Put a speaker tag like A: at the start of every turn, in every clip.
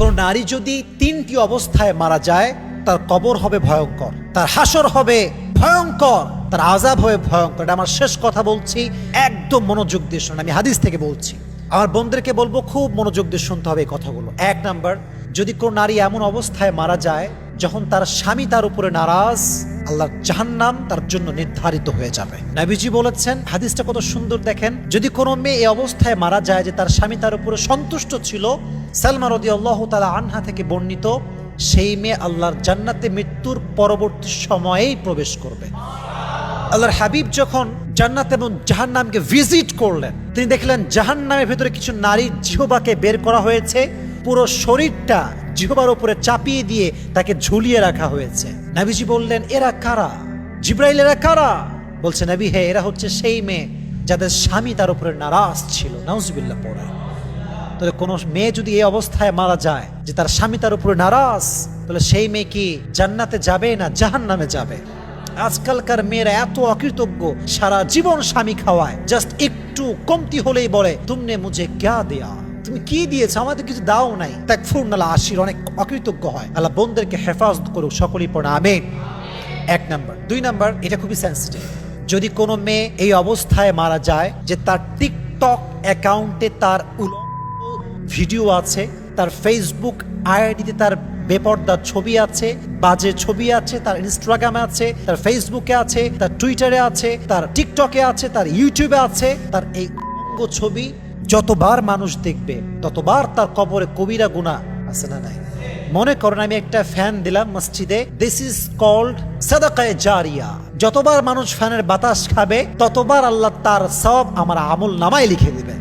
A: কোনো নারী যদি তিনটি অবস্থায় মারা যায়, তার কবর হবে ভয়ঙ্কর, তার হাসর হবে ভয়ঙ্কর, তার আজাব হবে ভয়ঙ্কর। এটা আমার শেষ কথা বলছি, একদম মনোযোগ দিয়ে শুনুন, আমি হাদিস থেকে বলছি। আমার বন্ধুদেরকে বলব, খুব মনোযোগ দিয়ে শুনতে হবে এই কথাগুলো। এক নাম্বার, যদি কোনো নারী এমন অবস্থায় মারা যায়, যখন তার স্বামী তার উপরে নারাজ আল্লাহর জাহান্নাম তার জন্য নির্ধারিত হয়ে যাবে। নাবিজি বলেছেন, হাদিসটা কত সুন্দর দেখেন, যদি কোনো মেয়ে এই অবস্থায় মারা যায় যে তার স্বামী তার উপরে সন্তুষ্ট ছিল সালমা রদি আল্লাহ তালা আনহা থেকে বর্ণিত, সেই মেয়ে আল্লাহর জান্নাতে মৃত্যুর পরবর্তী সময়েই প্রবেশ করবে। আল্লাহর হাবিব যখন জান্নাত এবং জাহান্নামকে ভিজিট করলেন, তিনি দেখলেন জাহান্নামের ভেতরে কিছু নারীর জিহবাকে বের করা হয়েছে, পুরো শরীরটা জিহবার উপরে চাপিয়ে দিয়ে তাকে ঝুলিয়ে রাখা হয়েছে। নাবিজি বললেন, এরা কারা? জিব্রাইল, এরা কারা? বলছে, নবী, হে, এরা হচ্ছে সেই মেয়ে যাদের স্বামী তার উপরে নারাজ ছিল। নাউজুবিল্লাহ পড়ে। তাহলে কোনো মেয়ে যদি এই অবস্থায় মারা যায়, যে তার স্বামী তার উপরে নারাজ, তাহলে সেই মেয়ে কি জান্নাতে যাবে না জাহান্নামে যাবে? আজকালকার মেয়েরা এত অকৃতজ্ঞ, সারা জীবন স্বামী খাওয়ায়, জাস্ট একটু কমতি হলেই বলে, তুমনে মুঝে ক্যা দেয়া? তুমি কি দিয়েছ? আমাদের কিছু দাও নাই। তাক ফুরনালা আশির অনেক অকৃতজ্ঞ হয়। আল্লাহ বোনদেরকে হেফাজত করুক, সকলেই পড়া, আমিন। এক নাম্বার। দুই নাম্বার, এটা খুবই সেন্সিটিভ যদি কোনো মেয়ে এই অবস্থায় মারা যায়, যে তার টিকটক অ্যাকাউন্টে তার উলঙ্গ ভিডিও আছে, তার ফেসবুক আইডিতে তার বেপর্দার ছবি আছে, বাজে ছবি আছে, তার ইনস্টাগ্রামে আছে, তার ফেসবুকে আছে, তার টুইটারে আছে, তার টিকটকে আছে, তার ইউটিউবে আছে, তার এই ছবি যতবার মানুষ দেখবে, ততবার তার কবরে কবিরা গুণা আছে না নাই? মনে করেন আমি একটা ফ্যান দিলাম মসজিদে দিস ইজ কল্ড সাদাকায়ে জারিয়া যতবার মানুষ ফ্যানের বাতাস খাবে, ততবার আল্লাহ তার সব আমার আমল নামায় লিখে দিবে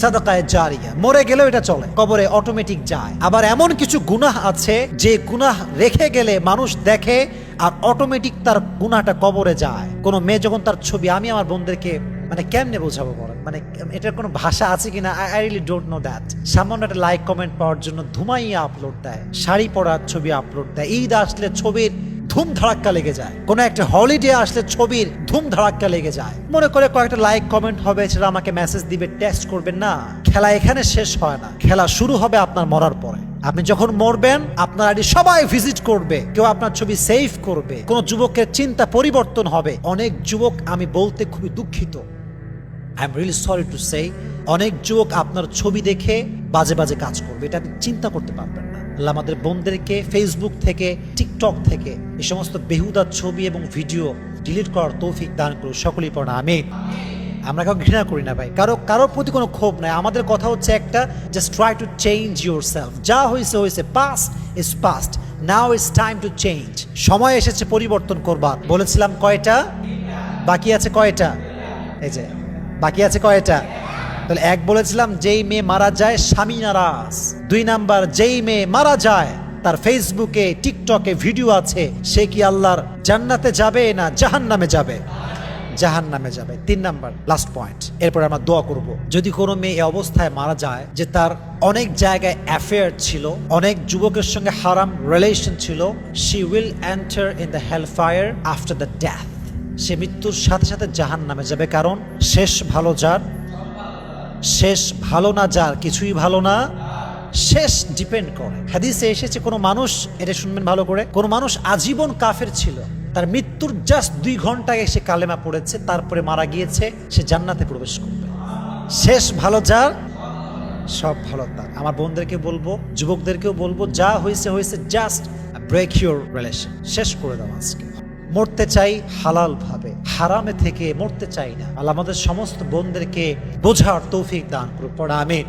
A: সাদাকায়ে জারিয়া। মরে গেলেও এটা চলে, কবরে অটোমেটিক যায়। আবার এমন কিছু গুনাহ আছে, যে গুনাহ রেখে গেলে মানুষ দেখে আর অটোমেটিক তার গুনাহটা কবরে যায়। কোনো মেয়ে যখন তার ছবি, আমি আমার বোনদেরকে মানে কেমনে বোঝাবো বলেন মানে এটার কোনো ভাষা আছে কিনা? I I really don't know that সামান্য একটা লাইক কমেন্ট পাওয়ার জন্য ধুমাইয়া আপলোড দেয়, শাড়ি পরার ছবি আপলোড দেয়। ঈদ আসলে ছবির ধুম ধাড়াক্কা লেগে যায়। কোনো একটা হলিডে আসলে ছবির ধুম ধাড়াক্কা লেগে যায়। মনে করে কয়েকটা লাইক কমেন্ট হবে সেটা আমাকে মেসেজ দিবে টেক্সট করবেন না। খেলা এখানে শেষ হয় না। খেলা শুরু হবে আপনার মরার পরে। আপনি যখন মরবেন, আপনার আইডি সবাই ভিজিট করবে। কেউ আপনার ছবি সেভ করবে। কোন যুবকের চিন্তা পরিবর্তন হবে। অনেক যুবক, আমি বলতে খুবই দুঃখিত। I am really sorry to say অনেক যুবক আপনার ছবি দেখে বাজে বাজে কাজ করবে। এটা আপনি চিন্তা করতে পারবেন আল্লাহ আমাদের বোনদেরকে ফেসবুক থেকে টিকটক থেকে এই সমস্ত বেহুদার ছবি এবং ভিডিও ডিলিট করার তৌফিক দান করুন সকলেই পড়া আমি আমরা কাউকে ঘৃণা করি না ভাই। কারও, কারোর প্রতি কোনো ক্ষোভ নাই। আমাদের কথা হচ্ছে একটা just try to change yourself যা হয়েছে হয়েছে past is past now is time to change সময় এসেছে পরিবর্তন করবার। বলেছিলাম কয়টা? বাকি আছে কয়টা? এই যে, বাকি আছে কয়টা? তাহলে এক বলেছিলাম, যেই মেয়ে মারা যায় স্বামী নারাজ। দুই নাম্বার, যেই মেয়ে মারা যায়, তার ফেসবুকে, টিকটকে ভিডিও আছে, সে কি আল্লাহর জান্নাতে যাবে না জাহান নামে যাবে? জাহান নামে যাবে। তিন নাম্বার লাস্ট পয়েন্ট এরপর আমরা দোয়া করব। যদি কোনো মেয়ে অবস্থায় মারা যায়, যে তার অনেক জায়গায় অ্যাফেয়ার ছিল, অনেক যুবকের সঙ্গে হারাম রিলেশন ছিল she will enter in the hell fire after the death সে মৃত্যুর সাথে সাথে জাহান নামে যাবে। কারণ শেষ ভালো যার শেষ ভালো না, যার কিছুই ভালো না, শেষ ডিপেন্ড করে। হাদিসে এসেছে, কোনো মানুষ, এটা শুনবেন ভালো করে, কোনো মানুষ আজীবন কাফের ছিল। তার মৃত্যুর জাস্ট দুই ঘণ্টা এসে কালেমা পড়েছে, তারপরে মারা গিয়েছে, সে জান্নাতে প্রবেশ করবে। শেষ ভালো যার, সব ভালো তার। আমার বোনদেরকে বলব, যুবকদেরকেও বলব, যা হয়েছে হয়েছে জাস্ট ব্রেক ইউর রিলেশন শেষ করে দাও আজকে। মরতে চাই হালাল ভাবে, হারামে থেকে মরতে চাই না। আল্লাহ আমাদের সমস্ত বোনদেরকে বোঝার তৌফিক দান করুন। পড়া আমিন।